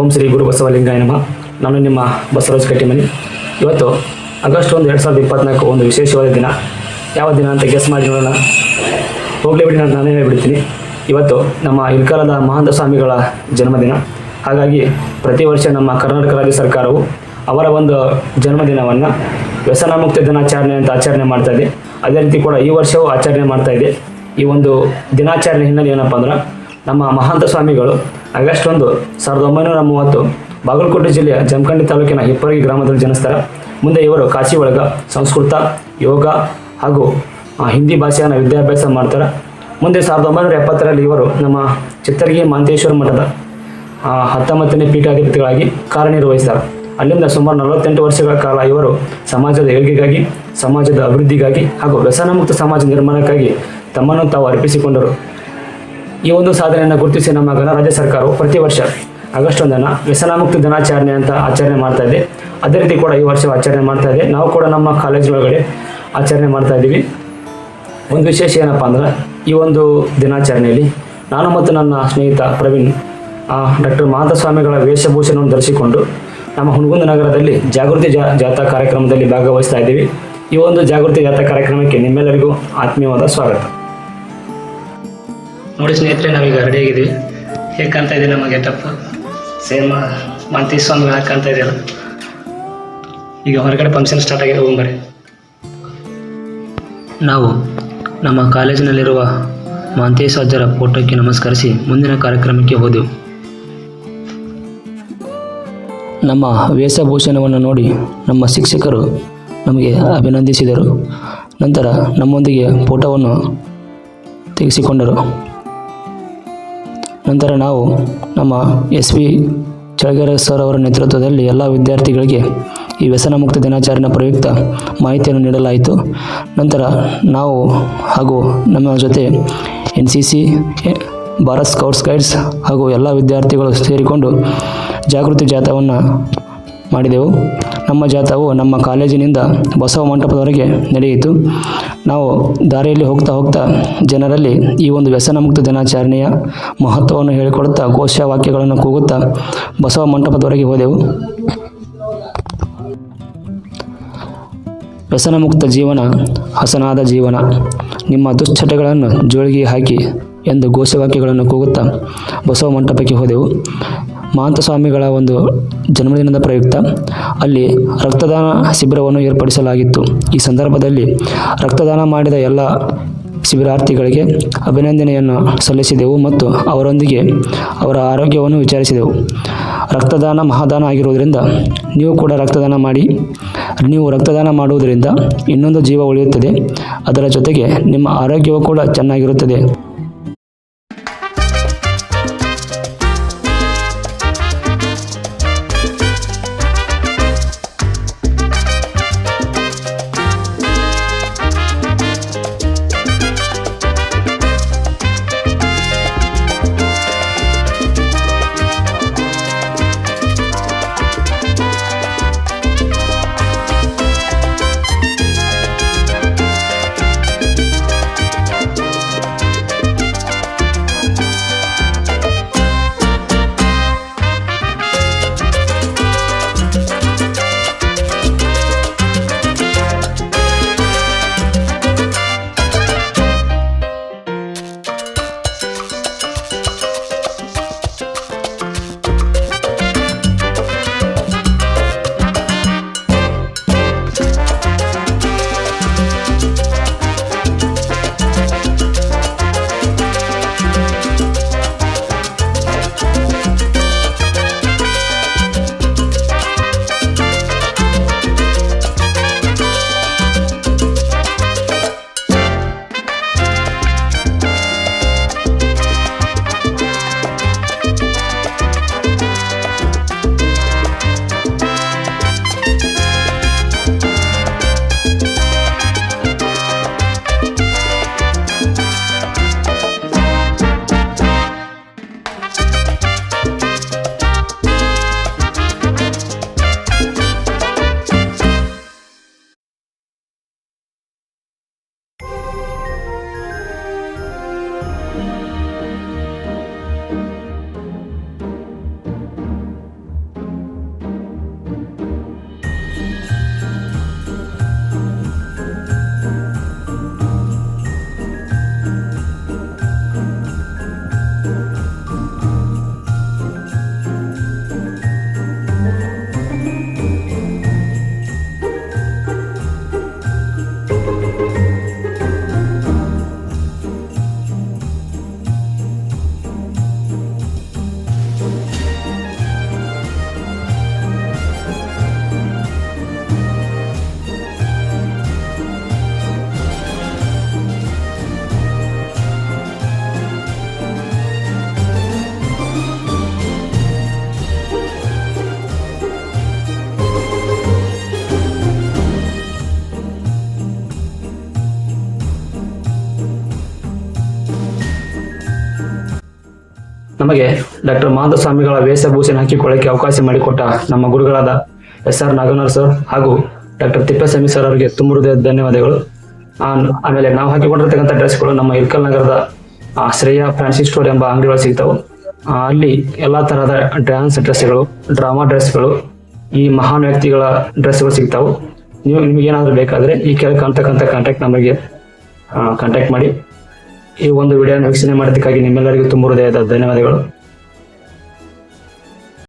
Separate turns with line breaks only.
ಓಂ ಶ್ರೀ ಗುರು ಬಸವಲಿಂಗಾಯ ನಮ. ನಾನು ನಿಮ್ಮ ಬಸವರಾಜ್ ಕಟ್ಟಿಮನಿ. ಇವತ್ತು ಆಗಸ್ಟ್ ಒಂದು ಎರಡು ಸಾವಿರದ ಇಪ್ಪತ್ನಾಲ್ಕು ಒಂದು ವಿಶೇಷವಾದ ದಿನ. ಯಾವ ದಿನ ಅಂತ ಗೆಸ್ ಮಾಡಿ ನೋಡೋಣ. ಹೋಗಲೇ ಬಿಡಿ, ನಾನು ನಾನೇ ಬಿಡ್ತೀನಿ. ಇವತ್ತು ನಮ್ಮ ಇಲ್ಕಾಲದ ಮಹಾಂತ ಸ್ವಾಮಿಗಳ ಜನ್ಮದಿನ. ಹಾಗಾಗಿ ಪ್ರತಿ ವರ್ಷ ನಮ್ಮ ಕರ್ನಾಟಕ ರಾಜ್ಯ ಸರ್ಕಾರವು ಅವರ ಒಂದು ಜನ್ಮದಿನವನ್ನು ವ್ಯಸನ ಮುಕ್ತ ದಿನಾಚರಣೆ ಅಂತ ಆಚರಣೆ ಮಾಡ್ತಾ ಅದೇ ರೀತಿ ಕೂಡ ಈ ವರ್ಷವೂ ಆಚರಣೆ ಮಾಡ್ತಾ ಇದೆ. ಈ ಒಂದು ದಿನಾಚರಣೆ ಹಿನ್ನೆಲೆ ಏನಪ್ಪ ಅಂದ್ರೆ ನಮ್ಮ ಮಹಾಂತ ಸ್ವಾಮಿಗಳು ಆಗಸ್ಟ್ ಒಂದು ಸಾವಿರದ ಒಂಬೈನೂರ ಮೂವತ್ತು ಬಾಗಲಕೋಟೆ ಜಿಲ್ಲೆಯ ಜಮಖಂಡಿ ತಾಲೂಕಿನ ಹಿಪ್ಪರಗಿ ಗ್ರಾಮದಲ್ಲಿ ಜನಿಸ್ತಾರೆ. ಮುಂದೆ ಇವರು ಕಾಶಿ ಒಳಗ ಸಂಸ್ಕೃತ, ಯೋಗ ಹಾಗೂ ಹಿಂದಿ ಭಾಷೆಯನ್ನು ವಿದ್ಯಾಭ್ಯಾಸ ಮಾಡ್ತಾರೆ. ಮುಂದೆ ಸಾವಿರದ ಒಂಬೈನೂರ ಎಪ್ಪತ್ತರಲ್ಲಿ ಇವರು ನಮ್ಮ ಚಿತ್ತರಗಿ ಮಾಂತೇಶ್ವರ ಮಠದ ಹತ್ತೊಂಬತ್ತನೇ ಪೀಠಾಧಿಪತಿಗಳಾಗಿ ಕಾರ್ಯನಿರ್ವಹಿಸ್ತಾರೆ. ಅಲ್ಲಿಂದ ಸುಮಾರು ನಲವತ್ತೆಂಟು ವರ್ಷಗಳ ಕಾಲ ಇವರು ಸಮಾಜದ ಏಳಿಗೆಗಾಗಿ, ಸಮಾಜದ ಅಭಿವೃದ್ಧಿಗಾಗಿ ಹಾಗೂ ವ್ಯಸನಮುಕ್ತ ಸಮಾಜ ನಿರ್ಮಾಣಕ್ಕಾಗಿ ತಮ್ಮನ್ನು ತಾವು ಅರ್ಪಿಸಿಕೊಂಡರು. ಈ ಒಂದು ಸಾಧನೆಯನ್ನು ಗುರುತಿಸಿ ನಮ್ಮ ಗಣರಾಜ್ಯ ಸರ್ಕಾರವು ಪ್ರತಿ ವರ್ಷ ಆಗಸ್ಟ್ ಒಂದನ್ನು ವ್ಯಸನಮುಕ್ತ ದಿನಾಚರಣೆ ಅಂತ ಆಚರಣೆ ಮಾಡ್ತಾ ಇದೆ. ಅದೇ ರೀತಿ ಕೂಡ ಈ ವರ್ಷ ಆಚರಣೆ ಮಾಡ್ತಾ ಇದೆ. ನಾವು ಕೂಡ ನಮ್ಮ ಕಾಲೇಜ್ ಒಳಗಡೆ ಆಚರಣೆ ಮಾಡ್ತಾ ಇದ್ದೀವಿ. ಒಂದು ವಿಶೇಷ ಏನಪ್ಪ ಅಂದ್ರೆ ಈ ಒಂದು ದಿನಾಚರಣೆಯಲ್ಲಿ ನಾನು ಮತ್ತು ನನ್ನ ಸ್ನೇಹಿತ ಪ್ರವೀಣ್ ಡಾಕ್ಟರ್ ಸ್ವಾಮಿಗಳ ವೇಷಭೂಷಣವನ್ನು ಧರಿಸಿಕೊಂಡು ನಮ್ಮ ಹುಣಗುಂದ ನಗರದಲ್ಲಿ ಜಾಗೃತಿ ಜಾ ಜಾಥಾ ಕಾರ್ಯಕ್ರಮದಲ್ಲಿ ಭಾಗವಹಿಸ್ತಾ ಇದ್ದೀವಿ. ಈ ಒಂದು ಜಾಗೃತಿ ಜಾಥಾ ಕಾರ್ಯಕ್ರಮಕ್ಕೆ ನಿಮ್ಮೆಲ್ಲರಿಗೂ ಆತ್ಮೀಯವಾದ ಸ್ವಾಗತ. ನೋಡಿ ಸ್ನೇಹಿತರೆ, ನಾವೀಗ ರೆಡಿ ಆಗಿದ್ದೀವಿ. ಹೇಗೆ ಕಾಣ್ತಾ ಇದೆ ನಮ್ಮ ಗೆಟಪ್ ಸೇಮ್ ಮಂತಿ ಸ್ವಾಮಿ ಹಾಗೆ ಕಾಣ್ತಾ ಇದೆಯಲ್ಲ ಈಗ ಹೊರಗಡೆ ಫಂಕ್ಷನ್ ಸ್ಟಾರ್ಟ್ ಆಗಿದೆ ಹೋಗ್ಬರಿ ನಾವು ನಮ್ಮ ಕಾಲೇಜಿನಲ್ಲಿರುವ ಮಾಂತೇಶ್ ಅಜ್ಜರ ಫೋಟೋಕ್ಕೆ ನಮಸ್ಕರಿಸಿ ಮುಂದಿನ ಕಾರ್ಯಕ್ರಮಕ್ಕೆ ಹೋದೆವು. ನಮ್ಮ ವೇಷಭೂಷಣವನ್ನು ನೋಡಿ ನಮ್ಮ ಶಿಕ್ಷಕರು ನಮಗೆ ಅಭಿನಂದಿಸಿದರು. ನಂತರ ನಮ್ಮೊಂದಿಗೆ ಫೋಟೋವನ್ನು ತೆಗೆಸಿಕೊಂಡರು. ನಂತರ ನಾವು ನಮ್ಮ ಎಸ್ ವಿ ಚಳಗೆರೆ ಸರ್ ಅವರ ನೇತೃತ್ವದಲ್ಲಿ ಎಲ್ಲ ವಿದ್ಯಾರ್ಥಿಗಳಿಗೆ ಈ ವ್ಯಸನ ಮುಕ್ತ ದಿನಾಚರಣೆ ಪ್ರಯುಕ್ತ ಮಾಹಿತಿಯನ್ನು ನೀಡಲಾಯಿತು. ನಂತರ ನಾವು ಹಾಗೂ ನಮ್ಮ ಜೊತೆ N C C, Bharat scouts guides ಹಾಗೂ ಎಲ್ಲ ವಿದ್ಯಾರ್ಥಿಗಳು ಸೇರಿಕೊಂಡು ಜಾಗೃತಿ ಜಾಥಾವನ್ನು ಮಾಡಿದೆವು. ನಮ್ಮ ಜಾಥಾವು ನಮ್ಮ ಕಾಲೇಜಿನಿಂದ ಬಸವ ಮಂಟಪದವರೆಗೆ ನಡೆಯಿತು. ನಾವು ದಾರಿಯಲ್ಲಿ ಹೋಗ್ತಾ ಹೋಗ್ತಾ ಜನರಲ್ಲಿ ಈ ಒಂದು ವ್ಯಸನ ಮುಕ್ತ ದಿನಾಚರಣೆಯ ಮಹತ್ವವನ್ನು ಹೇಳಿಕೊಡುತ್ತಾ ಘೋಷವಾಕ್ಯಗಳನ್ನು ಕೂಗುತ್ತಾ ಬಸವ ಮಂಟಪದವರೆಗೆ ಹೋದೆವು. ವ್ಯಸನ ಮುಕ್ತ ಜೀವನ, ಹಸನಾದ ಜೀವನ, ನಿಮ್ಮ ದುಶ್ಚಟಗಳನ್ನು ಜೋಳಿಗೆ ಹಾಕಿ ಎಂದು ಘೋಷವಾಕ್ಯಗಳನ್ನು ಕೂಗುತ್ತಾ ಬಸವ ಮಂಟಪಕ್ಕೆ ಹೋದೆವು. ಮಹಾಂತ ಸ್ವಾಮಿಗಳ ಒಂದು ಜನ್ಮದಿನದ ಪ್ರಯುಕ್ತ ಅಲ್ಲಿ ರಕ್ತದಾನ ಶಿಬಿರವನ್ನು ಏರ್ಪಡಿಸಲಾಗಿತ್ತು. ಈ ಸಂದರ್ಭದಲ್ಲಿ ರಕ್ತದಾನ ಮಾಡಿದ ಎಲ್ಲ ಶಿಬಿರಾರ್ಥಿಗಳಿಗೆ ಅಭಿನಂದನೆಯನ್ನು ಸಲ್ಲಿಸಿದೆವು ಮತ್ತು ಅವರೊಂದಿಗೆ ಅವರ ಆರೋಗ್ಯವನ್ನು ವಿಚಾರಿಸಿದೆವು. ರಕ್ತದಾನ ಮಹಾದಾನ ಆಗಿರುವುದರಿಂದ ನೀವು ಕೂಡ ರಕ್ತದಾನ ಮಾಡಿ, ನೀವು ರಕ್ತದಾನ ಮಾಡುವುದರಿಂದ ಇನ್ನೊಂದು ಜೀವ ಉಳಿಯುತ್ತದೆ. ಅದರ ಜೊತೆಗೆ ನಿಮ್ಮ ಆರೋಗ್ಯವು ಕೂಡ ಚೆನ್ನಾಗಿರುತ್ತದೆ. ನಮಗೆ ಡಾಕ್ಟರ್ ಮಾಧುಸ್ವಾಮಿಗಳ ವೇಷಭೂಷಣ ಹಾಕಿಕೊಳ್ಳಕ್ಕೆ ಅವಕಾಶ ಮಾಡಿಕೊಟ್ಟ ನಮ್ಮ ಗುರುಗಳಾದ ಎಸ್ ಆರ್ ನಾಗನರ್ ಸರ್ ಹಾಗೂ ಡಾಕ್ಟರ್ ತಿಪ್ಪೇಸ್ವಾಮಿ ಸರ್ ಅವರಿಗೆ ತುಂಬ ಹೃದಯದ ಧನ್ಯವಾದಗಳು. ಆಮೇಲೆ ನಾವು ಹಾಕಿಕೊಂಡಿರ್ತಕ್ಕಂಥ ಡ್ರೆಸ್ಗಳು ನಮ್ಮ ಇರ್ಕಲ್ ನಗರದ ಶ್ರೇಯ ಫ್ಯಾನ್ಸಿ ಸ್ಟೋರ್ ಎಂಬ ಅಂಗಡಿಗಳು ಸಿಗ್ತಾವೆ. ಅಲ್ಲಿ ಎಲ್ಲ ತರಹದ ಡ್ಯಾನ್ಸ್ ಡ್ರೆಸ್ಗಳು, ಡ್ರಾಮಾ ಡ್ರೆಸ್ಗಳು, ಈ ಮಹಾನ್ ವ್ಯಕ್ತಿಗಳ ಡ್ರೆಸ್ಗಳು ಸಿಗ್ತಾವೆ. ನೀವು ನಿಮಗೇನಾದರೂ ಬೇಕಾದರೆ ಈ ಕೆಳಗೆ ಕಾಣ್ತಕ್ಕಂಥ ಕಾಂಟ್ಯಾಕ್ಟ್ ನಮಗೆ ಕಾಂಟ್ಯಾಕ್ಟ್ ಮಾಡಿ. ಈ ಒಂದು ವಿಡಿಯೋನ ವೀಕ್ಷಣೆ ಮಾಡೋದಕ್ಕಾಗಿ ನಿಮ್ಮೆಲ್ಲರಿಗೂ ತುಂಬ ಹೃದಯದ ಧನ್ಯವಾದಗಳು.